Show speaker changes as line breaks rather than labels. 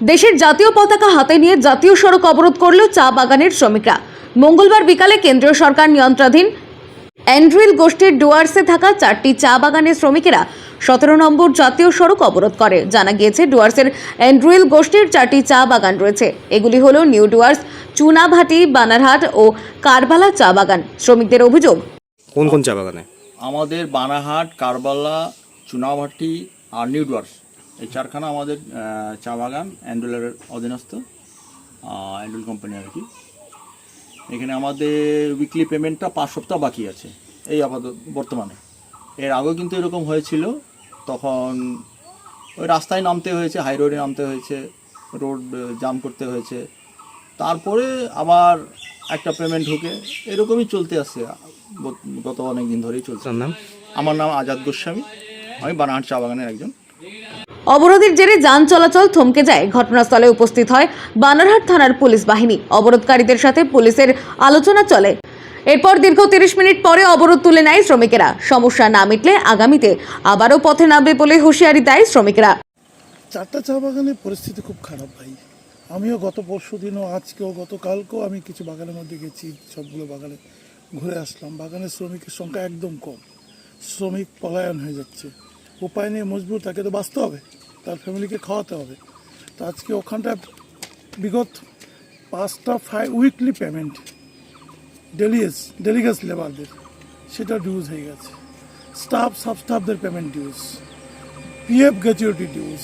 দেশের জাতীয় পতাকা হাতে নিয়ে জাতীয় সড়ক অবরোধ করল চা বাগানের শ্রমিকরা। মঙ্গলবার বিকালে কেন্দ্রীয় সরকার নিয়ন্ত্রণাধীন অ্যান্ড্রিল গোষ্ঠীর ডুয়ার্সে থাকা চারটি চা বাগানের শ্রমিকেরা সতেরো নম্বর জাতীয় সড়ক অবরোধ করে। জানা গিয়েছে ডুয়ার্সের অ্যান্ড্রিল গোষ্ঠীর চারটি চা বাগান রয়েছে। এগুলি হলো নিউ ডুয়ার্স চুনাভাটি বানারহাট ও কারবালা চা বাগান। শ্রমিকদের অভিযোগ
কোন কোন চা বাগানে?
আমাদের বানাহাট কারবালা চুনাভাটি আর নিউডওয়ার্স এই চারখানা আমাদের চা বাগান অ্যান্ডুলের অধীনস্থ অ্যান্ডুল কোম্পানি আর কি। এখানে আমাদের উইকলি পেমেন্টটা পাঁচ সপ্তাহ বাকি আছে এই আপাতত বর্তমানে। এর আগেও কিন্তু এরকম হয়েছিল তখন ওই রাস্তায় নামতে হয়েছে হাই রোডে নামতে হয়েছে রোড জাম করতে হয়েছে। তারপরে আবার একটা পেমেন্ট ঢুকে এরকমই চলতে আসছে গত- অনেক দিন ধরেই চলছে।
নাম?
আমার নাম আজাদ গোস্বামী আমি বানাহাট চা বাগানের একজন।
অবরোধের জেরে যান চলাচল থমকে যায়। ঘটনাস্থলে উপস্থিত হয় বানারহাট থানার পুলিশ বাহিনী। অবরোধকারীদের সাথে পুলিশের আলোচনা চলে। এরপর দীর্ঘ তিরিশ মিনিট পরে অবরোধ তুলে নেয় শ্রমিকেরা। সমস্যা না মিটলে আগামীতে আবারও পথে নামবে বলে হুঁশিয়ারি দেয় শ্রমিকেরা।
চারটা চা বাগানের পরিস্থিতি খুব খারাপ ভাই। আমিও গত পরশু দিনও, আজকেও, গতকালকেও আমি কিছু বাগানের মধ্যে গেছি, সবগুলো বাগানে ঘুরে আসলাম। বাগানের শ্রমিকের সংখ্যা একদম কম। শ্রমিক পলায়ন হয়ে যাচ্ছে। উপায় নিয়ে মজবুর, তাকে তো বাঁচতে হবে। তার ফ্যামিলিকে খাওয়াতে হবে। তো আজকে ওখানটা বিগত পাঁচটা ফাইভ উইকলি পেমেন্ট ডেলিগেস ডেলিগেস লেবারদের সেটা ডিউজ হয়ে গেছে। স্টাফ সাব স্টাফদের payment dues PF gratuity dues